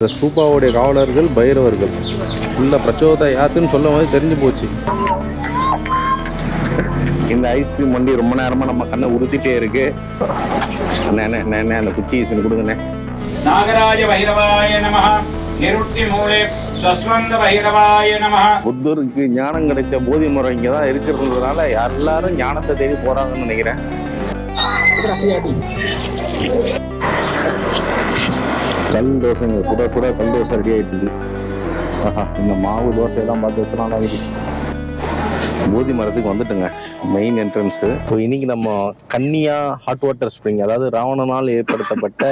இந்த ஸ்தூபாவுடைய காவலர்கள் பைரவர்கள். உள்ள பிரச்சோத யாத்துன்னு சொல்லும் போது தெரிஞ்சு போச்சு. இந்த ஐஸ்கிரீம் வண்டி ரொம்ப நேரமா நம்ம கண்ணை உறுத்திட்டே இருக்கு. அந்த குச்சி ஈசன் கொடுங்கண்ணே. நாகராஜ வைரவாய நம நிருட்டி மூலே ஸ்வஸ்வந்த வைரவாய நம புத்தருக்கு ஞானம் கிடைச்ச போதி முறை இங்கே தான் இருக்கிறதுனால எல்லாரும் ஞானத்தை தேடி போறாங்கன்னு நினைக்கிறேன். கல் தோசைங்க கூட கூட கல் தோசை ரெடி ஆயிட்டு ஆஹா இந்த மாவு தோசையெல்லாம் பார்த்து எத்தனை நாள் ஆகுது? போதி மரத்துக்கு வந்துட்டுங்க மெயின் என்ட்ரன்ஸு ஸோ இன்னைக்கு நம்ம கன்னியா ஹாட் வாட்டர் ஸ்ப்ரிங் அதாவது ராவணனால் ஏற்படுத்தப்பட்ட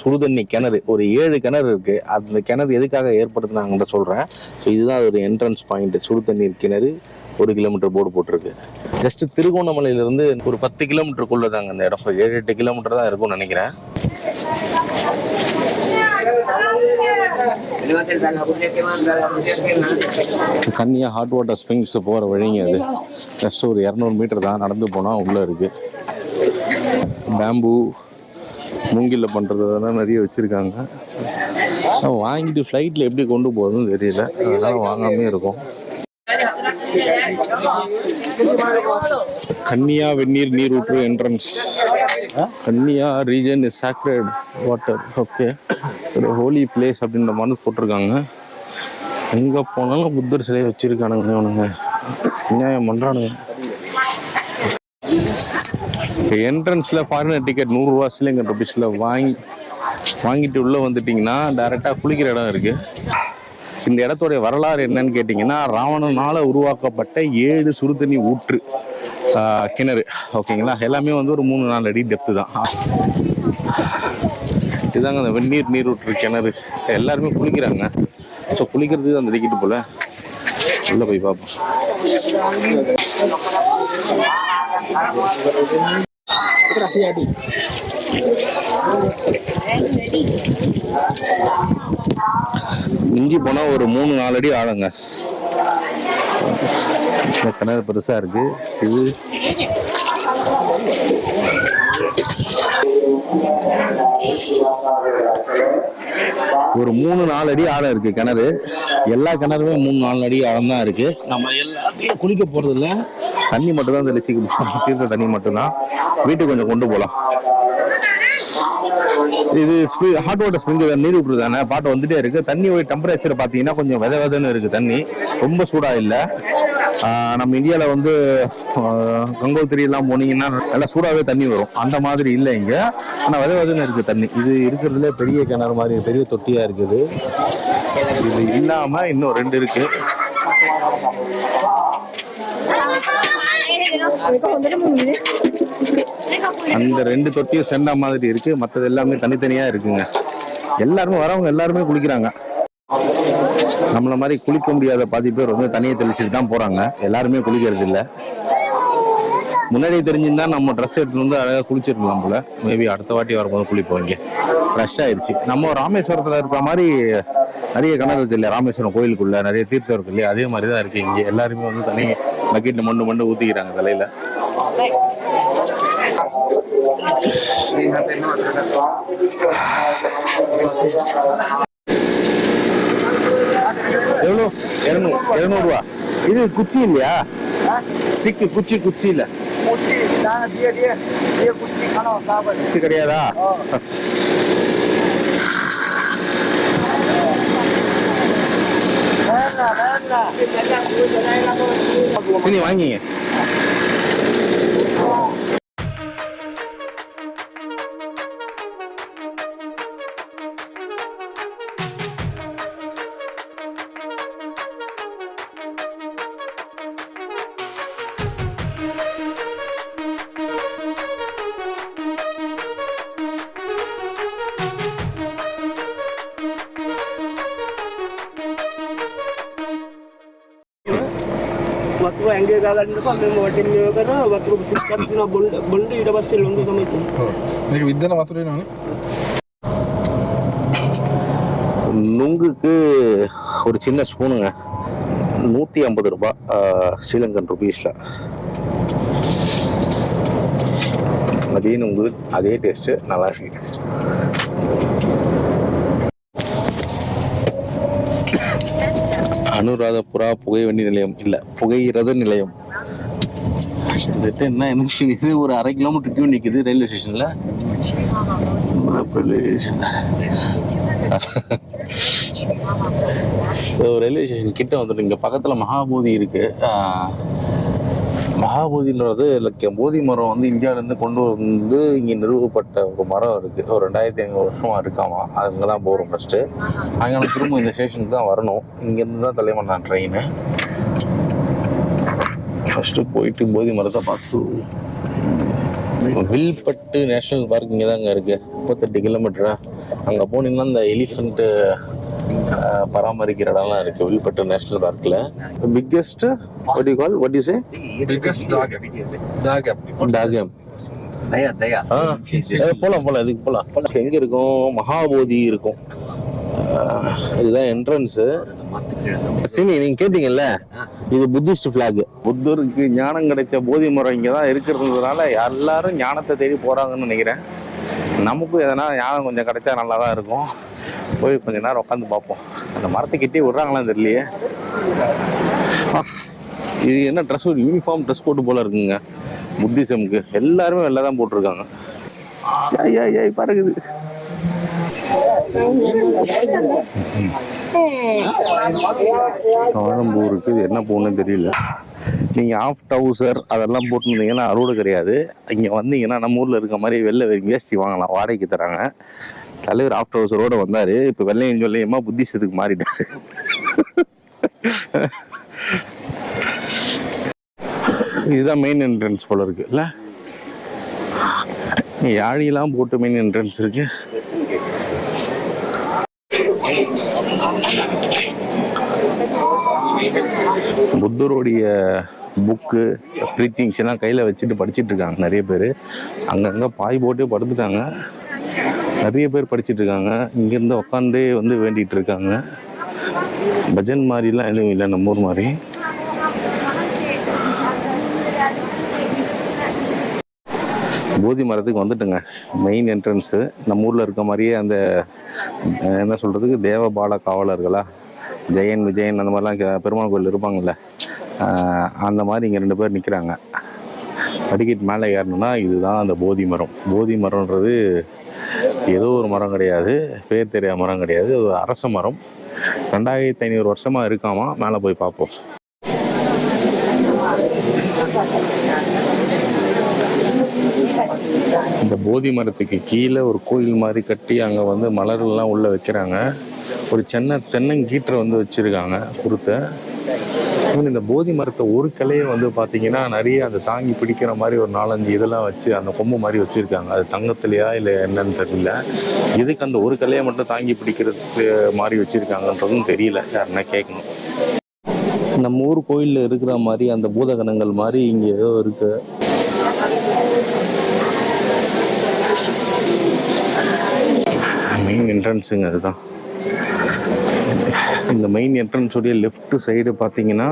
சுடுதண்ணி கிணறு ஒரு ஏழு கிணறு இருக்கு. அந்த கிணறு எதுக்காக ஏற்படுத்தினாங்கன்ற சொல்றேன். ஸோ இதுதான் ஒரு என்ட்ரன்ஸ் பாயிண்ட் சுடு தண்ணீர் கிணறு ஒரு கிலோமீட்டர் போர்டு போட்டிருக்கு. ஜஸ்ட் திருகோணமலையிலிருந்து ஒரு பத்து கிலோமீட்டருக்குள்ள தாங்க அந்த இடம். ஏழு எட்டு கிலோமீட்டர் தான் இருக்கும்னு நினைக்கிறேன். கன்னியா ஹாட் வாட்டர் ஸ்ப்ரிங்ஸ் போகிற வழிங்க அது. ஜஸ்ட் ஒரு இரநூறு மீட்டர் தான் நடந்து போனால் உள்ளே இருக்குது பேம்பு மூங்கில்ல பண்ணுறதெல்லாம் நிறைய வச்சுருக்காங்க. வாங்கிட்டு ஃப்ளைட்டில் எப்படி கொண்டு போகுதுன்னு தெரியல. அதனால வாங்காமே இருக்கும். கன்னியா வெந்நீர் நீரூற்று entrance Kanniya region is sacred water okay ஒரு ஹோலி பிளேஸ் அப்படின்ற மாதிரி போட்டிருக்காங்க. எங்கே போனாலும் புத்தர் சிலையை வச்சிருக்கானுங்க இவனுங்க. நியாயம் பண்ணுறானுங்க என்ட்ரன்ஸில் ஃபாரினர் டிக்கெட் நூறுரூவா சிலிங்கர் ருபீஸில் வாங்கி வாங்கிட்டு உள்ளே வந்துட்டிங்கன்னா டேரெக்டாக குளிக்கிற இடம் இருக்குது இந்த இடத்துடைய வரலாறு என்னன்னு கேட்டிங்கன்னா ராவணனால உருவாக்கப்பட்ட ஏழு சுடுதண்ணி ஊற்று. கிணறு. ஓகேங்களா? எல்லாமே வந்து ஒரு மூணு நாலு அடி டெப்த்து தான். இதுதாங்க அந்த வெந்நீர் நீரூற்று கிணறு. எல்லாருமே குளிக்கிறாங்க. ஸோ குளிக்கிறது அந்த டிக்கெட்டு போல. உள்ள போய் பார்ப்போம் மிஞ்சி போனா ஒரு மூணு நாலு அடி ஆளுங்க இந்த கிணறு பெருசா இருக்கு. இது ஒரு மூணு நாலு அடி ஆழம் இருக்கு கிணறு. எல்லா கிணறுமே மூணு நாலு அடி ஆழம் தான் இருக்கு. நம்ம எல்லாத்தையும் குளிக்க போறது இல்ல தண்ணி மட்டும் தான் தெளிச்சு தீர்த்த தண்ணி மட்டும்தான். வீட்டுக்கு கொஞ்சம் கொண்டு போகலாம் இது ஹாட் வாட்டர் ஸ்ப்ரிங் நீர் விட்டுரு தானே பாட்டு வந்துட்டே இருக்கு தண்ணியோட டெம்பரேச்சர் பார்த்தீங்கன்னா கொஞ்சம் வித விதன்னு இருக்கு தண்ணி ரொம்ப சூடா இல்லை நம்ம இந்தியாவில் வந்து கங்கோத்திரி எல்லாம் போனீங்கன்னா நல்லா சூடாவே தண்ணி வரும் அந்த மாதிரி இல்லை இங்க ஆனா வித விதன்னு இருக்கு தண்ணி இது இருக்கிறதுல பெரிய கிணறு மாதிரி பெரிய தொட்டியா இருக்குது இது இல்லாம இன்னும் ரெண்டு இருக்கு அந்த ரெண்டு தொட்டியும் செண்டா மாதிரி இருக்கு. மற்றது எல்லாமே தனித்தனியா இருக்குங்க. எல்லாருமே வரவங்க எல்லாருமே குளிக்கிறாங்க. நம்மள மாதிரி குளிக்க முடியாத பாதி பேர் வந்து தனியை தெளிச்சுட்டு தான் போறாங்க. எல்லாருமே குளிக்கிறது இல்ல முன்னாடி தெரிஞ்சிருந்தா நம்ம ட்ரெஸ் எடுத்துட்டு வந்து அழகா குளிச்சிருக்கலாம் போல. மேபி அடுத்த வாட்டி வரும்போது குளிப்போம் இங்க. ஃப்ரெஷ் ஆயிடுச்சு நம்ம ராமேஸ்வரத்துல இருக்கிற மாதிரி நிறைய கிணறு இருக்கு இல்லையா? ராமேஸ்வரம் கோயிலுக்குள்ள நிறைய தீர்த்தம் இருக்கு இல்லையா? அதே மாதிரி தான் இருக்கு இங்க. எல்லாருமே வந்து தனி பக்கெட்ல மண்டு மண்டு ஊத்திக்கிறாங்க தலையில. எவ்வளோ? இரநூறு. இரநூறுவா? இது குச்சி இல்லையா? சிக்கு குச்சி குச்சி இல்ல. குச்சி கிடையாதா. சரி வாங்கிங்க. కాదంటే మేము వాటిని ఒకరు తీసుకొచ్చిన బొండు நுங்குக்கு ஒரு சின்ன ஸ்பூனுங்க. நூற்றி ஐம்பது ரூபாய் ஸ்ரீலங்கன் ருபீஸில். அதே நுங்கு அதே டேஸ்ட்டு நல்லா இருக்கு. அனுராதபுரா புகை வண்டி நிலையம். இல்ல புகை ரத நிலையம் என்ன என்ன இது ஒரு அரை கிலோமீட்டர் கியூ நிக்குது ரயில்வே ஸ்டேஷன்ல ரயில்வே ஸ்டேஷன் கிட்ட வந்துட்டு இங்க பக்கத்துல மகாபோதி இருக்கு. மகாபோதின்றது like போதி மரம் வந்து இந்தியால இருந்து கொண்டு வந்து இங்க நிறுவப்பட்ட ஒரு மரம் இருக்கு. ஒரு ரெண்டாயிரத்தி ஐநூறு வருஷமா இருக்காமா. அங்கே தான் போகிறோம் ஃபர்ஸ்ட் சாயங்காலம் திரும்ப இந்த ஸ்டேஷனுக்கு தான் வரணும். இங்கேருந்து தான் தலைமன்னான் ட்ரெயின் ஃபர்ஸ்ட் போயிட்டு போதி மரத்தை பார்த்து. வில்பட்டு நேஷனல் பார்க் இங்கே தாங்க இருக்கு. முப்பத்தெட்டு கிலோமீட்டரா அங்கே போனீங்கன்னா இந்த எலிஃபண்ட்டு பராமரிக்கிற இடம்லாம் இருக்கு. வில்பட்டு நேஷனல் பார்க்கில் biggest what you call what you say? Biggest dog. Dog. டாகம் ஆ ஏ, போலாம் போலாம் இதுக்கு போலாம். எங்க இருக்கும்? மகாபோதி இருக்கும். ஆஹ், இதுதான் என்ட்ரன்ஸ் சீனி நீங்க கேட்டீங்கல்ல? இது புத்திஸ்ட் பிளாக் புத்தருக்கு ஞானம் கிடைச்ச போதி மரம் இங்க தான் இருக்கிறதுனால எல்லாரும் ஞானத்தை தேடி போறாங்கன்னு நினைக்கிறேன். நமக்கும் எதனா ஞானம் கொஞ்சம் கிடைச்சா நல்லா தான் இருக்கும். போய் கொஞ்ச நேரம் உட்காந்து பார்ப்போம். அந்த மரத்துக்கிட்டே விடுறாங்களான்னு தெரியலையே. இது என்ன ட்ரெஸ் ஒரு யூனிஃபார்ம் ட்ரெஸ் போட்டு போல இருக்குங்க. புத்திசமுக்கு எல்லாருமே வெளில தான் போட்டிருக்காங்க. ஐயா ஐயா ஏய், பறக்குது தாழம்பூ இது என்ன பூன்னு தெரியல. நீங்கள் ஆஃப் டவுசர் அதெல்லாம் போட்டுருந்தீங்கன்னா அறுவடை கிடையாது. இங்கே வந்தீங்கன்னா நம்ம ஊரில் இருக்க மாதிரி வெளில வேஷ்டி வாங்கலாம். வாடகைக்கு தராங்க. தலைவர் ஆஃப்டர் ஹவுஸரோட வந்தாரு. இப்ப வெள்ளையும் சொல்லியமா புத்திசத்துக்கு மாறிட்டாரு. இதுதான் மெயின் என்ட்ரன்ஸ் போல இருக்கு. இல்ல? யாழியெல்லாம் போட்டு மெயின் என்ட்ரன்ஸ் இருக்கு. புத்தருடைய புக்கு ப்ரீச்சிங்ஸ் எல்லாம் கையில் வச்சுட்டு படிச்சுட்டு இருக்காங்க நிறைய பேர். அங்கங்கே பாய் போட்டே படுத்துட்டாங்க. நிறைய பேர் படிச்சிட்டு இருக்காங்க இங்கேருந்து உட்காந்தே வந்து வேண்டிட்டு இருக்காங்க பஜன் மாதிரிலாம் எதுவும் இல்லை நம்ம ஊர் மாதிரி போதி மரத்துக்கு வந்துட்டுங்க. மெயின் என்ட்ரன்ஸு நம்ம ஊரில் இருக்க மாதிரியே அந்த என்ன சொல்கிறதுக்கு தேவபால காவலர்களா? ஜெயன் விஜயன் அந்த மாதிரிலாம் பெருமாள் கோயில் இருப்பாங்கல்ல. அந்த மாதிரி இங்கே ரெண்டு பேர் நிற்கிறாங்க படிக்கட்டு மேலே ஏறணும்னா இதுதான் அந்த போதி மரம். போதி மரம்ன்றது ஏதோ ஒரு மரம் கிடையாது பேர் தெரியாத மரம் கிடையாது அது ஒரு அரச மரம். ரெண்டாயிரத்தி ஐநூறு வருஷமாக இருக்காமா? மேலே போய் பார்ப்போம். இந்த போதி மரத்துக்கு கீழே ஒரு கோயில் மாதிரி கட்டி அங்கே வந்து மலர்கள்லாம் உள்ளே வைக்கிறாங்க. ஒரு சின்ன தென்னங்கீற்றை வந்து வச்சுருக்காங்க குருத்தை. இந்த போதி மரத்தை ஒரு கிளையை வந்து பார்த்தீங்கன்னா நிறைய அந்த தாங்கி பிடிக்கிற மாதிரி ஒரு நாலஞ்சு இதெல்லாம் வச்சு அந்த கொம்பு மாதிரி வச்சுருக்காங்க. அது தங்கத்துலையா இல்லை என்னன்னு தெரியல. எதுக்கு அந்த ஒரு கிளையை மட்டும் தாங்கி பிடிக்கிறதுக்கு மாதிரி வச்சுருக்காங்கன்றதும் தெரியல. யாருன்னா கேட்கணும் நம்ம ஊர் கோயிலில் இருக்கிற மாதிரி அந்த பூதகணங்கள் மாதிரி இங்கே ஏதோ இருக்கு. மெயின் என்ட்ரன்ஸுங்க அதுதான். இந்த மெயின் என்ட்ரன்ஸ் உடைய லெஃப்ட் சைடு பார்த்தீங்கன்னா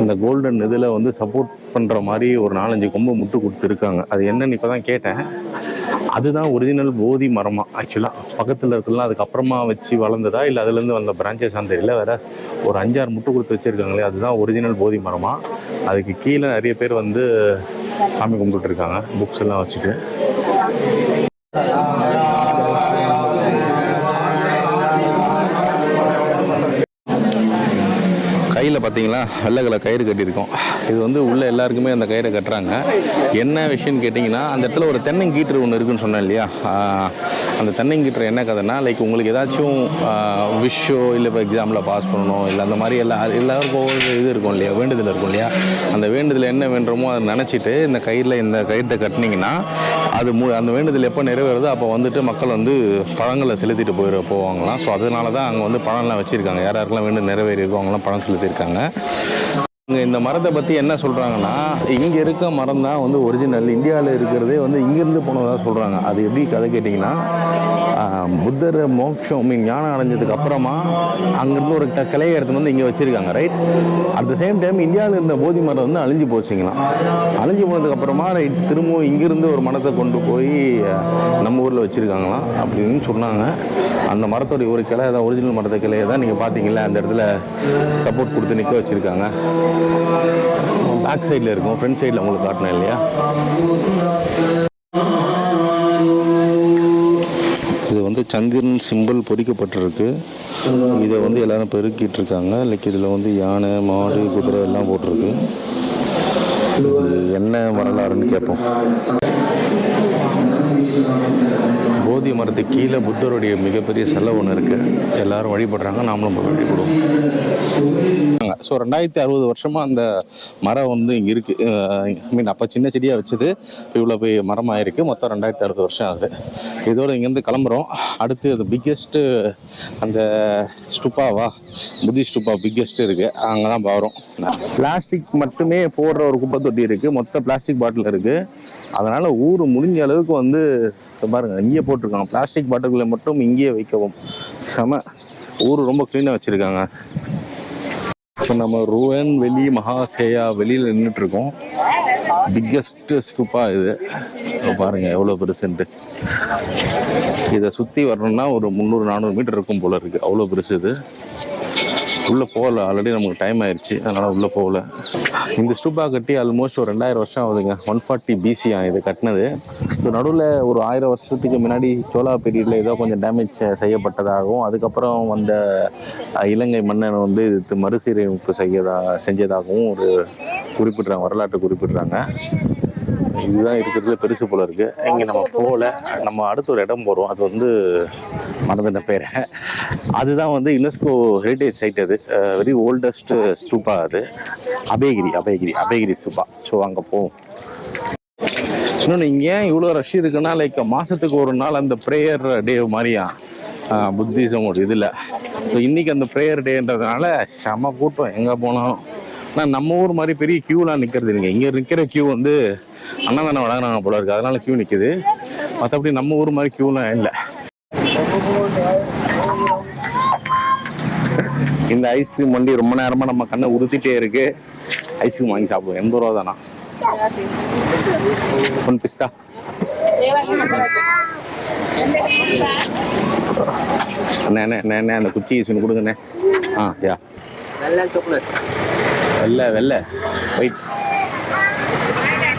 இந்த கோல்டன் இதில் வந்து சப்போர்ட் பண்ணுற மாதிரி ஒரு நாலஞ்சு கொம்பு முட்டு கொடுத்துருக்காங்க. அது என்னன்னு இப்போ தான் கேட்டேன். அதுதான் ஒரிஜினல் போதி மரமாக ஆக்சுவலாக பக்கத்தில் இருக்கலாம் அதுக்கப்புறமா வச்சு வளர்ந்ததா? இல்லை அதுலேருந்து வந்த பிரான்ச்சஸ் அந்த இல்லை வேற ஒரு அஞ்சாறு முட்டு கொடுத்து வச்சிருக்காங்களே அதுதான் ஒரிஜினல் போதி மரமாக அதுக்கு கீழே நிறைய பேர் வந்து சாமி கும்பிட்டுருக்காங்க புக்ஸ் எல்லாம் வச்சுட்டு. கையில் பார்த்தீங்களா வெள்ளை கலர் கயிறு கட்டியிருக்கோம். இது வந்து உள்ளே எல்லாருக்குமே அந்த கயிறை கட்டுறாங்க. என்ன விஷயம்னு கேட்டிங்கன்னா அந்த இடத்துல ஒரு தென்னங்கீற்று ஒன்று இருக்குன்னு சொன்னேன் இல்லையா? அந்த தென்னங்கீற்று என்ன கதைன்னா லைக் உங்களுக்கு ஏதாச்சும் விஷோ இல்லை இப்போ எக்ஸாமில் பாஸ் பண்ணணும் இல்லை அந்த மாதிரி எல்லா எல்லாருக்கும் ஒவ்வொரு இது இருக்கும் இல்லையா? வேண்டுதல் இருக்கும் இல்லையா? அந்த வேண்டுதல் என்ன வேண்டுமோ அதை நினச்சிட்டு இந்த கயிறில் இந்த கயிறை கட்டினீங்கன்னா அது மு அந்த வேண்டுதல் எப்போ நிறைவேறுதோ அப்போ வந்துட்டு மக்கள் வந்து பழங்களை செலுத்திட்டு போயிட போவாங்களாம். ஸோ அதனால தான் அங்கே வந்து பழம்லாம் வச்சுருக்காங்க. யார் யாருக்கெல்லாம் வேண்டு நிறைவேறி இருக்கோ அவங்களாம் பழம் செலுத்தி சொல்லியிருக்காங்க. இந்த மரத்தை பற்றி என்ன சொல்கிறாங்கன்னா இங்கே இருக்க மரம் தான் வந்து ஒரிஜினல் இந்தியாவில் இருக்கிறதே வந்து இங்கேருந்து போனதாக சொல்கிறாங்க அது எப்படி கதை கேட்டிங்கன்னா புத்தர் மோட்சம் மீன் ஞானம் அடைஞ்சதுக்கு அப்புறமா அங்கேருந்து ஒரு க- கிளையை எடுத்து வந்து இங்கே வச்சுருக்காங்க right at the same time இந்தியாவில் இருந்த போதி மரம் வந்து அழிஞ்சு போச்சுங்களாம். அழிஞ்சு போனதுக்கப்புறமா ரைட் திரும்பவும் இங்கேருந்து ஒரு மரத்தை கொண்டு போய் நம்ம ஊரில் வச்சுருக்காங்களாம் அப்படின்னு சொன்னாங்க. அந்த மரத்தோடைய ஒரு கிளை தான் ஒரிஜினல் மரத்தை கிளையை தான் நீங்கள் பார்த்தீங்களா அந்த இடத்துல சப்போர்ட் கொடுத்து நிற்க வச்சுருக்காங்க. பேக் சைடில் இருக்கும் ஃப்ரண்ட் சைடில் உங்களுக்கு காட்டினேன் இல்லையா? இது வந்து சந்திரன் சிம்பிள் பொறிக்கப்பட்டிருக்கு. இதை வந்து எல்லாரும் பெருக்கிட்டு இருக்காங்க லைக் இதில் வந்து யானை மாடு குதிரை எல்லாம் போட்டிருக்கு. இது என்ன வரலாறுன்னு கேட்போம். போதி மரத்து கீழே புத்தருடைய மிகப்பெரிய செலவு ஒன்று இருக்குது எல்லாரும் வழிபடுறாங்க நாமளும் போய் வழிபடுவோம். ஸோ ரெண்டாயிரத்தி அறுபது வருஷமாக அந்த மரம் வந்து இங்கே இருக்கு. ஐ மீன் அப்போ சின்ன செடியாக வச்சது. இப்போ இவ்வளோ போய் மரம் ஆயிருக்கு மொத்தம் ரெண்டாயிரத்தி அறுபது வருஷம் ஆகுது. இதோட இங்கேருந்து கிளம்புறோம். அடுத்து அது பிக்கெஸ்ட்டு அந்த ஸ்டுப்பாவா? புத்தி ஸ்டுப்பா பிக்கெஸ்ட் இருக்கு. அங்கே தான் வரும் பிளாஸ்டிக் மட்டுமே போடுற ஒரு குப்பை தொட்டி இருக்கு. மொத்த பிளாஸ்டிக் பாட்டில் இருக்கு. அதனால ஊர் முடிஞ்ச அளவுக்கு வந்து இப்போ பாருங்க இங்கே போட்டிருக்காங்க. பிளாஸ்டிக் பாட்டில்களை மட்டும் இங்கேயே வைக்கவும். செம. ஊர் ரொம்ப க்ளீனாக வச்சுருக்காங்க. இப்போ நம்ம ருவன் வெளி மகாசேயா வெளியில் நின்றுட்டு இருக்கோம் ஸ்டூப்பாக இது. பாருங்கள் எவ்வளோ பெருசுன்ட்டு இதை சுற்றி வரணும்னா ஒரு முந்நூறு நானூறு மீட்டர் இருக்கும் போல் இருக்குது அவ்வளோ பெருசு இது. உள்ளே போகல. ஆல்ரெடி நமக்கு டைம் ஆயிடுச்சு அதனால் உள்ளே போகல. இந்த ஸ்டூபா கட்டி ஆல்மோஸ்ட் ஒரு ரெண்டாயிரம் வருஷம் ஆகுதுங்க. ஒன் ஃபார்ட்டி பிசியா இது கட்டினது. ஸோ நடுவில் ஒரு ஆயிரம் வருஷத்துக்கு முன்னாடி சோலா பீரியடில் ஏதோ கொஞ்சம் டேமேஜ் செய்யப்பட்டதாகவும் அதுக்கப்புறம் வந்த இலங்கை மன்னன் வந்து இது மறுசீரமைப்பு செய்யதா செஞ்சதாகவும் ஒரு குறிப்பிடுறாங்க வரலாற்று குறிப்பிடுறாங்க. இதுதான் இருக்கிறதுல பெருசு போல இருக்கு. இங்க நம்ம போகல நம்ம அடுத்த ஒரு இடம் போறோம். அது வந்து மறந்துட்ட பேர். அதுதான் வந்து யுனெஸ்கோ ஹெரிட்டேஜ் சைட் அது. வெரி ஓல்டஸ்ட் ஸ்டூப்பா அது. அபயகிரி அபயகிரி அபயகிரி ஸ்டூப்பா ஸோ அங்கே போவோம். இன்னொன்று இங்கே ஏன் இவ்வளோ ரஷ் இருக்குன்னா லைக் மாதத்துக்கு ஒரு நாள் அந்த ப்ரேயர் டே மாதிரியா? புத்திசம் ஒரு இதில். ஸோ இன்றைக்கி அந்த ப்ரேயர் டேன்றதுனால செம கூட்டம். எங்கே போனாலும். ஆனால் நம்ம ஊர் மாதிரி பெரிய க்யூலாம் நிற்கிறது இல்லைங்க. இங்கே நிற்கிற க்யூ வந்து அன்னதானம் வழங்குறாங்க போல இருக்கு. அதனால க்யூ நிற்குது மற்றபடி நம்ம ஊர் மாதிரி க்யூலாம் இல்லை. இந்த ஐஸ்கிரீம் வண்டி ரொம்ப நேரமாக நம்ம கண்ணை உறுத்திட்டே இருக்கு. ஐஸ்கிரீம் வாங்கி சாப்பிடுவோம். எண்பது ரூபா தானா? ஒன் பிஸ்தா அண்ணே அந்த குச்சி கொடுங்கண்ணே ஆ யா. வெள்ளை வெள்ளை ஒயிட்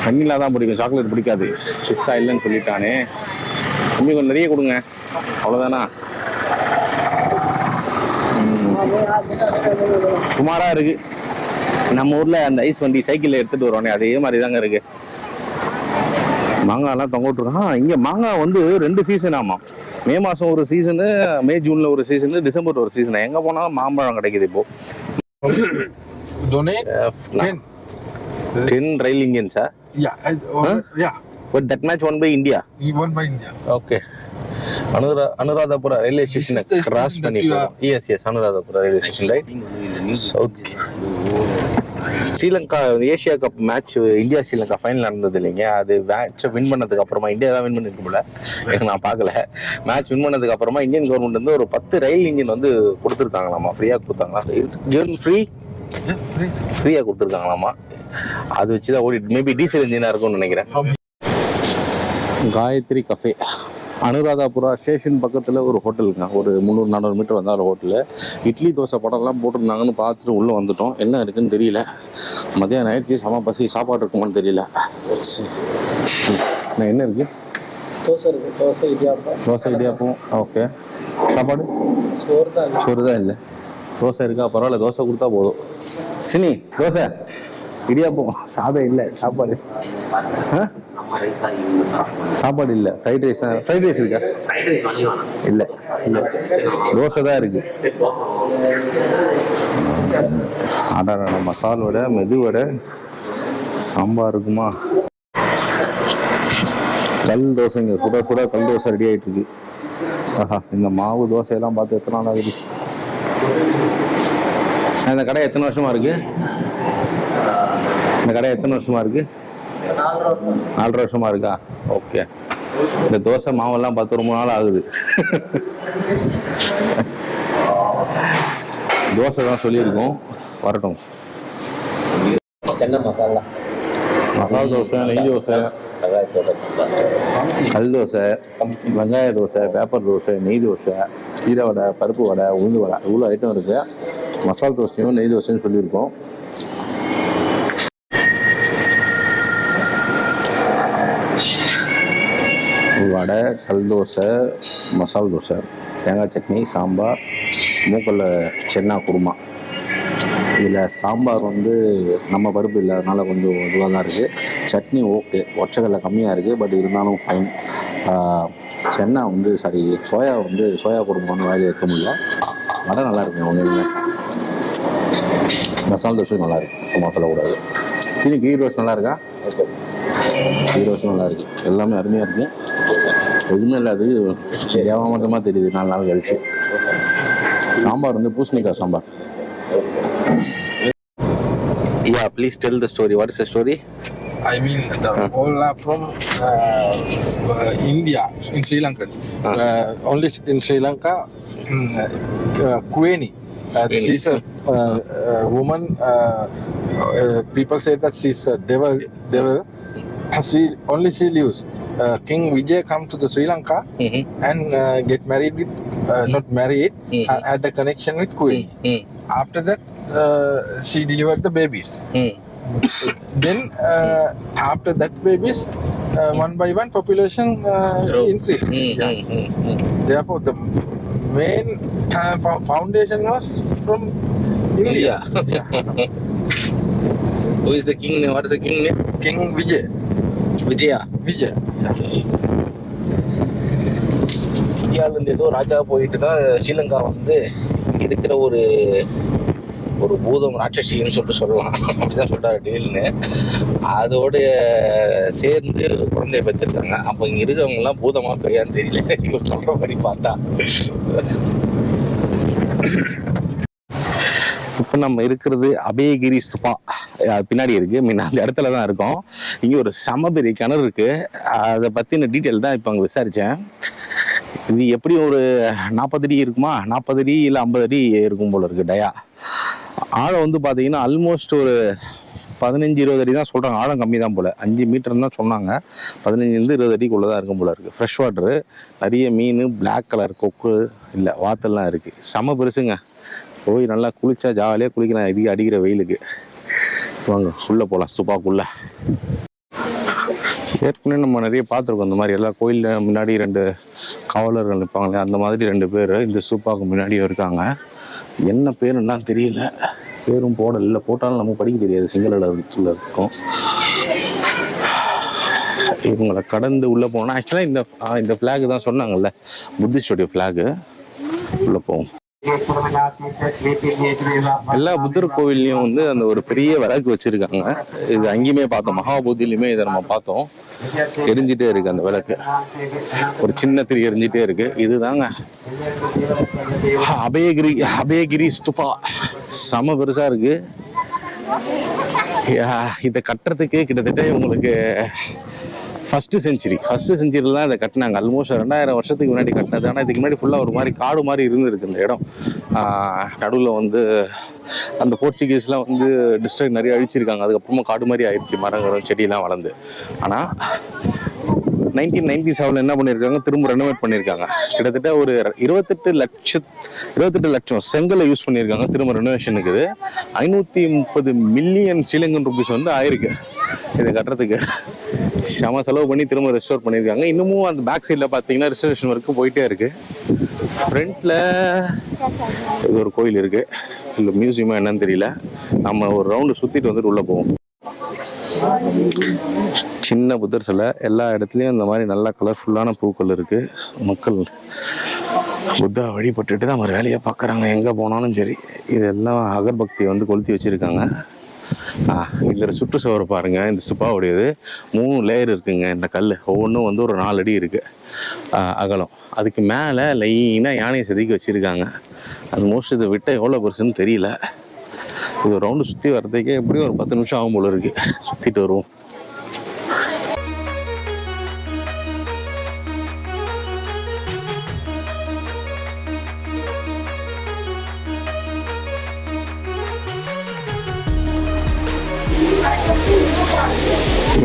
வெண்ணிலா தான் பிடிக்கும். சாக்லேட் பிடிக்காது. பிஸ்தா இல்லைன்னு சொல்லிட்டானே. கம்மி கொஞ்சம் நிறைய கொடுங்க. அவ்வளோதானா சுமாராக இருக்கு. நம்ம ஊரில் அந்த ஐஸ் வண்டி சைக்கிளில் எடுத்துகிட்டு வரோன்னே அதே மாதிரி தாங்க இருக்கு மாங்காய்லாம் தொங்க விட்டுருக்கான். இங்கே மாங்காய் வந்து ரெண்டு சீசன் ஆமாம் மே மாதம் ஒரு சீசனு மே ஜூனில் ஒரு சீசனு டிசம்பர் ஒரு சீசனு எங்கே போனாலும் மாம்பழம் கிடைக்குது இப்போது 10 rail Indians, huh? Yeah. I, huh? Yeah. But that match won by India. He won Anura Anuradhapura railway ஸ்டேஷனை கிராஸ் பண்ணி yes yes Anuradhapura railway station right okay Sri Lanka Asia cup match India Sri Lanka final நடந்தது இல்லைங்க. அது மேட்ச்சை win பண்ணதுக்கு அப்புறமா India தான் win பண்ணிருக்கு எனக்கு நான் பார்க்கல. மேட்ச் வின் பண்ணதுக்கு அப்புறமா இந்தியன் கவர்மெண்ட் வந்து ஒரு பத்து ரயில் இன்ஜின் வந்து கொடுத்துருக்காங்களாமா? ஃப்ரீயாக கொடுத்தாங்களா? ஃப்ரீ ஃப்ரீயாக கொடுத்துருக்காங்களாமா? அது வச்சு தான் ஓடிட்டு மேபி டீசல் இன்ஜினாக இருக்கும்னு நினைக்கிறேன். காயத்ரி கஃபே அனுராதாபுரா ஸ்டேஷன் பக்கத்தில் ஒரு ஹோட்டலுங்க ஒரு முந்நூறு நானூறு மீட்டர் வந்தால் ஒரு ஹோட்டலு இட்லி தோசை படம்லாம் போட்டிருந்தாங்கன்னு பார்த்துட்டு உள்ளே வந்துட்டோம். என்ன இருக்குன்னு தெரியல. மதியானம் ஆயிடுச்சு. செம பசி சாப்பாடு இருக்குமான்னு தெரியல. என்ன இருக்கு? தோசை இருக்கு. தோசை இடியாப்பம். தோசை இடியாப்பம். ஓகே சாப்பாடு? சோறு தான் சோறு தான் இல்லை. தோசை இருக்கா? பரவாயில்ல. தோசை கொடுத்தா போதும். சினி தோசை. இடியாப்பம். சாதம் இல்லை சாப்பாடு? சாப்பாடு இல்லை. ஃப்ரைட் ரைஸ் ஃப்ரைட் ரைஸ் இருக்கா? இல்லை இல்லை. தோசை தான் இருக்கு. அடாடா மசால் வடை மெது வடை சாம்பார் இருக்குமா? கல் தோசைங்க. சுட சுட கல் தோசை ரெடி ஆயிட்டு இருக்கு. ஆஹா இந்த மாவு தோசையெல்லாம் பார்த்து எத்தனை நாள் ஆகுது? இந்த கடை எத்தனை வருஷமா இருக்கு? இந்த கடை எத்தனை வருஷமா இருக்கு? நாலரை வருஷமா இருக்கா? ஓகே. இந்த தோசை மாவெல்லாம் பத்து ரொம்ப நாள் ஆகுது. தோசை தான் சொல்லியிருக்கோம். வரட்டும். சென்னை மசாலா. மசாலா தோசை நெய் தோசை. கல் தோசை வெங்காய தோசை பேப்பர் தோசை நெய் தோசை கீரை வடை பருப்பு வடை உளுந்து வடை இவ்வளோ ஐட்டம் இருக்கு. மசாலா தோசையும் நெய் தோசையும் சொல்லியிருக்கோம். வடை கல் தோசை மசால் தோசை தேங்காய் சட்னி சாம்பார் மூக்கல்ல சென்னா குருமா. இதில் சாம்பார் வந்து நம்ம பருப்பு இல்லாதனால கொஞ்சம் இதுவாக தான் இருக்குது சட்னி ஓகே ஒற்றைக்கல்ல கம்மியாக இருக்குது பட் இருந்தாலும் ஃபைன் சென்னா வந்து சாரி சோயா வந்து சோயா குருமா வந்து வாயில் வைக்க முடியல. வடை நல்லா இருக்குங்க ஒன்றும் இல்லை மசாலா தோசை நல்லா இருக்கு சும்மா சொல்லக்கூடாது இன்னைக்கு கீ ரோஸ் நல்லா இருக்கா? கீ ரோஸ் நல்லா இருக்கு. எல்லாமே அருமையாக இருக்கு. எதுவுமே இல்லாது ஏமாற்றமாக தெரியுது நாலு நாள் கழிச்சு. சாம்பார் வந்து பூசணிக்காய் sambar. Yeah, please tell the story. What is the story? I mean, the all are from uh, uh, India, in Sri Lanka. Uh, only in Sri Lanka, mm, uh, Kueni. Uh, she's a uh, uh, woman. Uh, uh, people say that she's a devil. Devil. She only she lives. Uh, King Vijay come to the Sri Lanka Mm-hmm. and uh, get married with, uh, not married, Mhm. uh, had a connection with Queen. After that, uh, she delivered the babies. Then uh, after that babies uh, one by one population uh, Grow. increased yeah. therefore the main uh, fo- foundation was from india yeah. Who is the king name? What is the king name? king vijay Vijaya. vijay இந்தியாவிலேருந்து ஏதோ ராஜா போயிட்டு தான் ஸ்ரீலங்கா வந்து இருக்கிற ஒரு ஒரு பூதம் ராட்சசின்னு சொல்லிட்டு சொல்லலாம். அப்படிதான் சொல்றாரு டீல்னு அதோட சேர்ந்து குழந்தைய பெற்றிருக்காங்க. அப்போ இங்க இருக்கவங்க எல்லாம் பூதமா பெரியான்னு தெரியல. இவர் சொல்ற மாதிரி பார்த்தா. இப்போ நம்ம இருக்கிறது அபயகிரி ஸ்துபா. பின்னாடி இருக்கு. மீன் அந்த இடத்துல தான் இருக்கோம். இங்க ஒரு செம பெரிய கிணறு இருக்கு. அதை பத்தின டீட்டெயில் தான் இப்போ அங்கே விசாரிச்சேன். இது எப்படி ஒரு நாற்பது அடி இருக்குமா? நாற்பது அடி இல்லை ஐம்பது அடி இருக்கும் போல இருக்கு டயா. ஆழம் வந்து பார்த்தீங்கன்னா ஆல்மோஸ்ட் ஒரு பதினஞ்சு இருபது அடி தான் சொல்கிறாங்க ஆழம் கம்மி தான் போல். அஞ்சு மீட்டர் தான் சொன்னாங்க. பதினஞ்சுலேருந்து இருபது அடிக்குள்ளே தான் இருக்கும் போல இருக்குது ஃப்ரெஷ் வாட்டரு நிறைய மீன் பிளாக் கலர் கொக்கு இல்லை வாத்தெல்லாம் இருக்குது செம பெருசுங்க. போய் நல்லா குளிச்சா ஜாலியாக குளிக்கலாம். இது அடிக்கிற வெயிலுக்கு. வாங்க உள்ளே போகலாம் சுப்பாக்குள்ளே. ஏற்கனவே நம்ம நிறைய பார்த்துருக்கோம். இந்த மாதிரி எல்லா கோயிலில் முன்னாடி ரெண்டு காவலர்கள் நிற்பாங்களே அந்த மாதிரி ரெண்டு பேர் இந்த சூப்பாவுக்கு முன்னாடியும் இருக்காங்க. என்ன பேருன்னா தெரியல. பேரும் போடல. இல்லை போட்டாலும் நமக்கு படிக்க தெரியாது. சிங்கள இருக்கும் இவங்களை கடந்து உள்ளே போனால் ஆக்சுவலாக இந்த இந்த ஃப்ளாகு தான் சொன்னாங்கல்ல. புத்திஸ்டோடைய ஃப்ளாகு உள்ளே போவோம். எல்லா புத்தர் கோவில்லையும் வந்து அந்த ஒரு பெரிய விளக்கு வச்சிருக்காங்க. இது அங்கேயுமே பார்த்தோம். மகாபோதிலையுமே இதை நம்ம பார்த்தோம். எரிஞ்சிட்டே இருக்கு அந்த விளக்கு. ஒரு சின்ன திரி எரிஞ்சிட்டே இருக்கு. இதுதாங்க. அபயகிரி அபயகிரி ஸ்துபா. செம பெருசா இருக்கு. இதை கட்டுறதுக்கு கிட்டத்தட்ட உங்களுக்கு ஃபஸ்ட்டு செஞ்சுரி ஃபஸ்ட்டு செஞ்சுரியில் தான் இதை கட்டினாங்க. ஆல்மோஸ்ட் ரெண்டாயிரம் வருஷத்துக்கு முன்னாடி கட்டினது. ஆனால் இதுக்கு முன்னாடி ஃபுல்லாக ஒரு மாதிரி காடு மாதிரி இருந்திருக்கு இந்த இடம். நடுவில் வந்து அந்த போர்ச்சுகீஸ்லாம் வந்து டிஸ்ட்ரிக்ட் நிறைய அழிச்சிருக்காங்க. அதுக்கப்புறமா காடு மாதிரி ஆயிடுச்சு மரங்களும் செடியெல்லாம் வளர்ந்து. ஆனால் நைன்டீன் நைன்டி செவன்ல என்ன பண்ணியிருக்காங்க திரும்ப ரெனோவேட் பண்ணியிருக்காங்க கிட்டத்தட்ட ஒரு இருபத்தெட்டு லட்ச இருபத்தெட்டு லட்சம் செங்கலை யூஸ் பண்ணியிருக்காங்க திரும்ப ரெனோவேஷனுக்கு இது ஐநூற்றி முப்பது மில்லியன் ஸ்ரீலங்கன் ருபீஸ் வந்து ஆயிருக்கு. இதை கட்டுறதுக்கு. செம செலவு பண்ணி திரும்ப ரெஸ்டோர் பண்ணியிருக்காங்க இன்னமும் அந்த பேக் சைடில் பார்த்தீங்கன்னா ரிசர்வேஷன் ஒர்க்கு போயிட்டே இருக்கு. ஃப்ரண்ட்டில் இது ஒரு கோயில் இருக்கு. இல்லை மியூசியமா என்னன்னு தெரியல. நம்ம ஒரு ரவுண்டு சுற்றிட்டு வந்துட்டு உள்ளே போவோம். சின்ன புத்தர் சிலை. எல்லா இடத்துலையும் இந்த மாதிரி நல்லா கலர்ஃபுல்லான பூக்கள் இருக்கு. மக்கள் புத்தா வழிபட்டுட்டு தான் ஒரு வேலையை பார்க்குறாங்க. எங்கே போனாலும் சரி. இதெல்லாம் அகர்பக்தியை வந்து கொளுத்தி வச்சுருக்காங்க. ஆ இதில் சுற்றுச்சுவர் பாருங்கள் இந்த சுப்பாவுடையது. மூணு லேயர் இருக்குங்க. இந்த கல் ஒவ்வொன்றும் வந்து ஒரு நாலு அடி இருக்குது அகலம். அதுக்கு மேலே லைனாக யானையை செதுக்கி வச்சுருக்காங்க. அது மோஸ்ட் இதை விட்ட எவ்வளோ பெருசுன்னு தெரியல. இது ரவுண்டு சுற்றி வர்றதுக்கே எப்படியும் ஒரு பத்து நிமிஷம் ஆகும் போல இருக்கு. சுற்றிட்டு வருவோம்.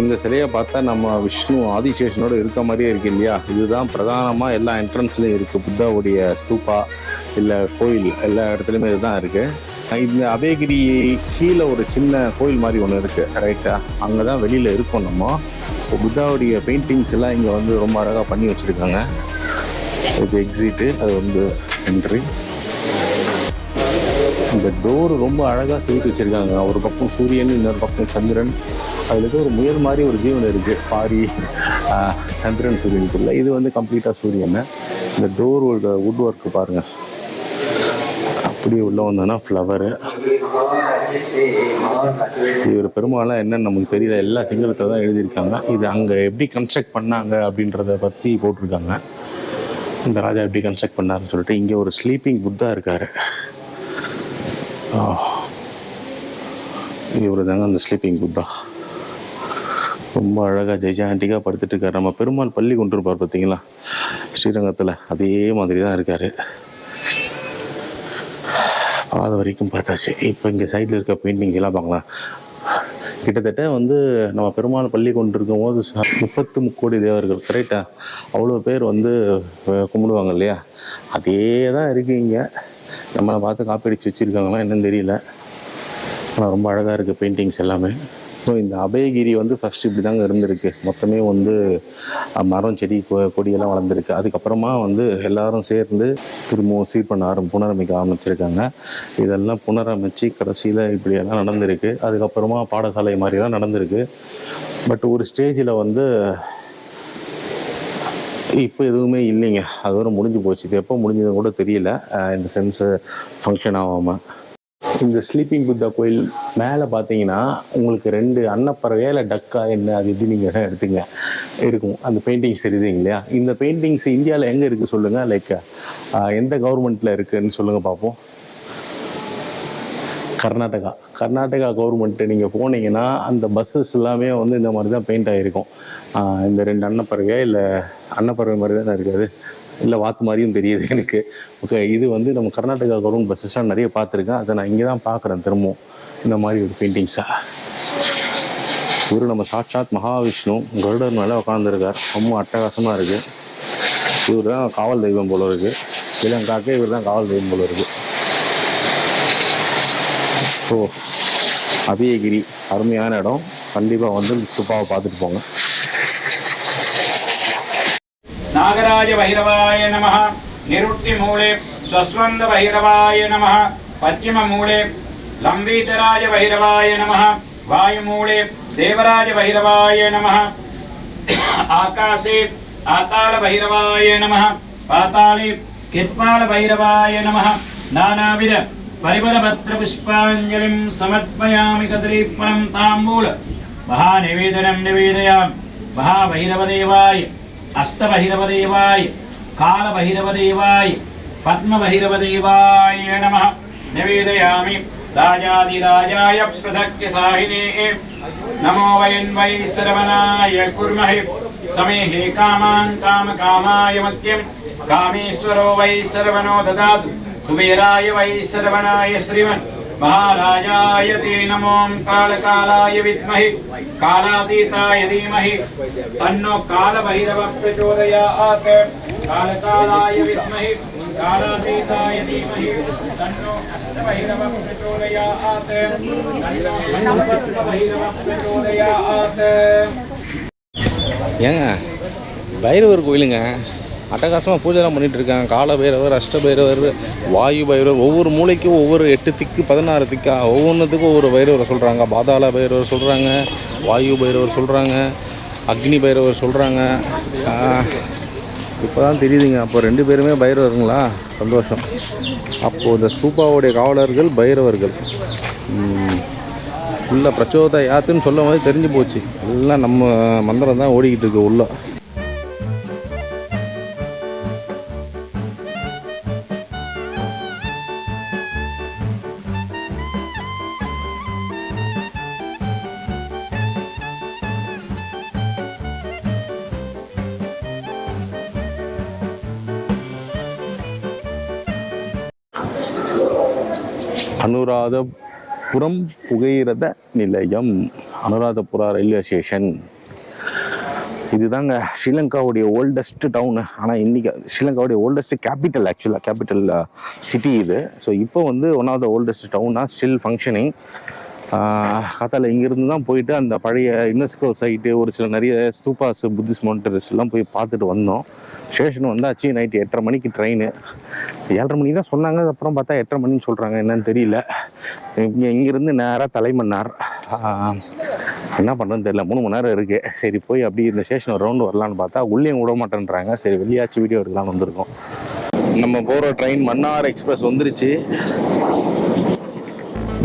இந்த சிலையை பார்த்தா நம்ம விஷ்ணு ஆதிசேஷனோட இருக்க மாதிரியே இருக்கு இல்லையா? இதுதான் பிரதானமாக எல்லா என்ட்ரன்ஸ்லையும் இருக்கு. புத்தாவுடைய ஸ்தூபா இல்லை கோயில் எல்லா இடத்துலையுமே இதுதான் இருக்கு. இந்த அபயகிரி கீழே ஒரு சின்ன கோயில் மாதிரி ஒன்று இருக்குது கரெக்டாக அங்கே தான் வெளியில் இருக்கோம் நம்ம. ஸோ புத்தாவுடைய பெயிண்டிங்ஸ் எல்லாம் இங்கே வந்து ரொம்ப அழகாக பண்ணி வச்சுருக்காங்க. இது எக்ஸிட்டு அது வந்து என்ட்ரி இந்த டோர் ரொம்ப அழகாக செதுக்கி வச்சிருக்காங்க. ஒரு பக்கம் சூரியன் இன்னொரு பக்கம் சந்திரன். அதில் ஒரு முயல் மாதிரி ஒரு ஜீவன் இருக்குது பாரி சந்திரன் சூரியனுக்குள்ள. இது வந்து கம்ப்ளீட்டாக சூரியன். இந்த டோரோட வுட் ஒர்க்கு பாருங்கள் அப்படியே உள்ளே வந்தோன்னா ஃப்ளவரு இவர் பெரும்பாலும் என்னன்னு நமக்கு தெரியல. எல்லா சிங்களத்தில் தான் எழுதியிருக்காங்க. இது அங்கே எப்படி கன்ஸ்ட்ரக்ட் பண்ணாங்க அப்படின்றத பற்றி போட்டிருக்காங்க. இந்த ராஜா எப்படி கன்ஸ்ட்ரக்ட் பண்ணாருன்னு சொல்லிட்டு இங்கே ஒரு ஸ்லீப்பிங் புத்தா இருக்கார். இவர் தாங்க அந்த ஸ்லீப்பிங் புத்தா. ரொம்ப அழகாக ஜெய்ஜாண்டிக்காக படுத்துட்டு இருக்காரு. நம்ம பெருமாள் பள்ளி கொண்டு இருப்பார் பார்த்தீங்களா ஸ்ரீரங்கத்தில் அதே மாதிரி தான் இருக்காரு. அது வரைக்கும் பார்த்தாச்சு. இப்போ இங்கே சைடில் இருக்க பெயிண்டிங்ஸ் எல்லாம் பார்க்கலாம் கிட்டத்தட்ட வந்து நம்ம பெருமாள் பள்ளி கொண்டு இருக்கும் போது முப்பத்து முக்கோடி தேவர்கள் கரெக்டா அவ்வளோ பேர் வந்து கும்பிடுவாங்க இல்லையா? அதே தான் இருக்கு இங்கே. நம்மளை பார்த்து காப்பி அடிச்சு வச்சுருக்காங்களா என்னன்னு தெரியல. ஆனால் ரொம்ப அழகாக இருக்குது பெயிண்டிங்ஸ் எல்லாமே. ஸோ இந்த அபயகிரி வந்து ஃபஸ்ட்டு இப்படி தாங்க இருந்திருக்கு. மொத்தமே வந்து மரம் செடி கொ- கொடியெல்லாம் வளர்ந்துருக்கு. அதுக்கப்புறமா வந்து எல்லாரும் சேர்ந்து திரும்பவும் சீர் பண்ண ஆரம்பி புனரமைக்க ஆரம்பிச்சிருக்காங்க. இதெல்லாம் புனரமைச்சு கடைசியில் இப்படியெல்லாம் நடந்திருக்கு. அதுக்கப்புறமா பாடசாலை மாதிரிலாம் நடந்திருக்கு. பட் ஒரு ஸ்டேஜில் வந்து இப்போ எதுவுமே இல்லைங்க. அதோட முடிஞ்சு போச்சு. இது எப்போ முடிஞ்சதுன்னு கூட தெரியல. இந்த சென்ஸ் ஃபங்க்ஷன் ஆகாமல் இந்த ஸ்லீப்பிங் புத்தா கோயில் மேலே பார்த்தீங்கன்னா உங்களுக்கு ரெண்டு அன்னப்பறவையா இல்லை டக்கா என்ன அது எப்படி நீங்கள் எடுத்துங்க. இருக்கும். அந்த பெயிண்டிங்ஸ் தெரியுதுங்க இல்லையா? இந்த பெயிண்டிங்ஸ் இந்தியாவில் எங்கே இருக்குது சொல்லுங்கள் லைக் எந்த கவர்மெண்ட்டில் இருக்குதுன்னு சொல்லுங்கள் பார்ப்போம் கர்நாடகா. கர்நாடகா கவர்மெண்ட்டு நீங்கள் போனீங்கன்னா அந்த பஸ்ஸஸ் எல்லாமே வந்து இந்த மாதிரி தான் பெயிண்ட் ஆகிருக்கும் இந்த ரெண்டு அன்னப்பறவையா இல்லை அன்னப்பறவை மாதிரி தானே இருக்காது இல்லை வாத்து மாதிரியும் தெரியுது எனக்கு. ஓகே இது வந்து நம்ம கர்நாடகா கவர்மெண்ட் பஸ்ஸஸ்லாம் நிறைய பார்த்துருக்கேன். அதை நான் இங்கே தான் பார்க்குறேன் திரும்பவும். இந்த மாதிரி ஒரு பெயிண்டிங்ஸாக இவர் நம்ம சாட்சாத் மகாவிஷ்ணு கருடர் மேலே உட்காந்துருக்கார் ரொம்ப அட்டகாசமாக இருக்குது இவர் தான் காவல் தெய்வம் போல இருக்குது இளங்காக்க இவர் தான் காவல் தெய்வம் போல இருக்குது ஸோ அபியகிரி அருமையான இடம். கண்டிப்பாக வந்து சுப்பாவை பார்த்துட்டு போங்க. నాగరాజ భైరవాయ నమ. నిరుక్తిమూలే స్వస్వంద భైరవాయ నమ. పశ్చిమమూలే లంబీతరాజ భైరవాయ నమ. వాయుమూలే దేవరాజ భైరవాయ నమ. ఆకాశే ఆతాళ భైరవాయ నమ. పాతాళే కిత్పాల భైరవాయ నమ. నానావిధ పరిమళపత్ర పుష్పాంజలిం సమర్పయామి కదలీపణం తాంబూల. మహానివేదనం నివేదయామి మహాభైరవదేవాయ అష్టభైరవదేవాయ్ కాళభైరవదేవాయ్ పద్మభైరవదేవాయ నమ. నివేదయామి రాజాదిరాజాయ పృథక్య సాహినే. నమో వయన్వై శ్రవణాయ కుర్మహి. సమేహే కామాన్ కామ కామాయ మత్యం. కామేశ్వరో వై శ్రవణో దదాతు. కుబేరాయ వై శ్రవణాయ శ్రీమన్. महाराजाय ते नमो कालकालाय विद्महे कालातीताय धीमहि तन्नो कालभैरव प्रचोदयात् कालकालाय विद्महे कालातीताय धीमहि तन्नो अष्टभैरव प्रचोदयात् तन्नो अष्टभैरव प्रचोदयात् ஏங்க பைரவர் கோயிலுங்க அட்டகாசமாக பூஜைலாம் பண்ணிகிட்டு இருக்காங்க கால பைரவர் அஷ்ட பைரவர் வாயு பைரவர் ஒவ்வொரு மூளைக்கும் ஒவ்வொரு எட்டு திக்கு பதினாறு திக்கா ஒவ்வொன்றுத்துக்கும் ஒவ்வொரு பைரவரை சொல்கிறாங்க பாதாள பைரவர் சொல்கிறாங்க வாயு பைரவர் சொல்கிறாங்க அக்னி பைரவர் சொல்கிறாங்க இப்போ தான் தெரியுதுங்க. அப்போ ரெண்டு பேருமே பைரவருங்களா? சந்தோஷம். அப்போது இந்த ஸ்தூபாவுடைய காவலர்கள் பைரவர்கள். உள்ள பிரச்சோத யாத்துன்னு சொல்லும் போது தெரிஞ்சு போச்சு. எல்லாம் நம்ம மந்திரம் தான் ஓடிக்கிட்டு இருக்கு உள்ள. அனுராதபுரம் புகையிரத நிலையம். Anuradhapura railway station. இதுதாங்க ஸ்ரீலங்காவுடைய ஓல்டஸ்ட் டவுனு ஆனால் இன்றைக்கி ஸ்ரீலங்காவுடைய ஓல்டஸ்ட் கேபிட்டல் ஆக்சுவலாக கேபிட்டல் சிட்டி இது. ஸோ இப்போ வந்து ஒன் ஆஃப் த ஓல்டஸ்ட் டவுனாக ஸ்டில் ஃபங்க்ஷனிங் காத்தால இங்கேருந்து தான் போயிட்டு அந்த பழைய யுனெஸ்கோ சைட்டு ஒரு சில நிறைய ஸ்தூபாஸ் புத்திஸ்ட் மவுண்டர்ஸ் எல்லாம் போய் பார்த்துட்டு வந்தோம். ஸ்டேஷன் வந்தாச்சு நைட்டு எட்டரை மணிக்கு ட்ரெயின் ஏழரை மணி தான் சொன்னாங்க அப்புறம் பார்த்தா எட்டரை மணின்னு சொல்கிறாங்க என்னன்னு தெரியல. இங்கே இங்கேருந்து நேராக தலைமன்னார். என்ன பண்ணுறதுன்னு தெரியல மூணு மணி நேரம் இருக்குது சரி போய் அப்படி இந்த ஸ்டேஷன் ரவுண்டு வரலான்னு பார்த்தா உள்ளேயும் விட மாட்டேன்றாங்க. சரி வெளியாச்சு வீடியோ எடுக்கலாம்னு வந்திருக்கோம். நம்ம போகிற ட்ரெயின் மன்னார் எக்ஸ்பிரஸ் வந்துருச்சு.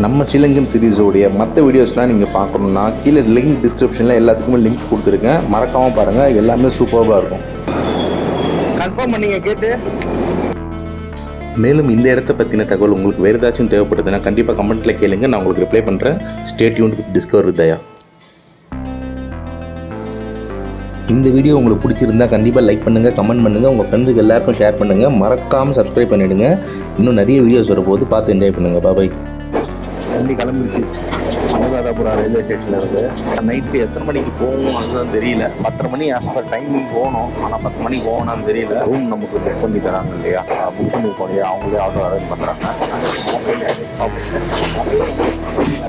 நம்ம ஸ்ரீலங்கன் சீரிஸோடைய மற்ற வீடியோஸ்லாம் நீங்கள் பார்க்கணுன்னா கீழே லிங்க் டிஸ்கிரிப்ஷனில் எல்லாத்துக்குமே லிங்க் கொடுத்துருக்கேன். மறக்காமல் பாருங்கள் எல்லாமே சூப்பராக இருக்கும். கன்ஃபார்ம் பண்ணீங்க கேட்டு. மேலும் இந்த இடத்த பற்றின தகவல் உங்களுக்கு வேறு ஏதாச்சும் தேவைப்படுதுன்னா கண்டிப்பாக கமெண்ட்டில் கேளுங்க. நான் உங்களுக்கு ரிப்ளை பண்ணுறேன் ஸ்டேட்யூன் வித் டிஸ்கவர் தயா இந்த வீடியோ உங்களுக்கு பிடிச்சிருந்தா கண்டிப்பாக லைக் பண்ணுங்கள் கமெண்ட் பண்ணுங்கள் உங்கள் ஃப்ரெண்ட்ஸுக்கு எல்லாருக்கும் ஷேர் பண்ணுங்கள் மறக்காமல் சப்ஸ்கிரைப் பண்ணிவிடுங்க இன்னும் நிறைய வீடியோஸ் வரும்போது பார்த்து என்ஜாய் பண்ணுங்கள் பாபாய் வண்டி கிளம்பிடுச்சு. அனுராதபுரா ரயில்வே ஸ்டேஷன்ல இருந்து. நைட்டு எத்தனை மணிக்கு போகும் அதுதான் தெரியல. பத்தரை மணி ஆஸ் பர் டைமிங் போகணும். ஆனால் பத்து மணிக்கு போகணும்னு தெரியல. ரூம் நமக்கு புக் பண்ணி தராங்க இல்லையா? புக் பண்ணி போகலையா? அவங்களே ஆட்டோ அரேஞ்ச் பண்ணுறாங்க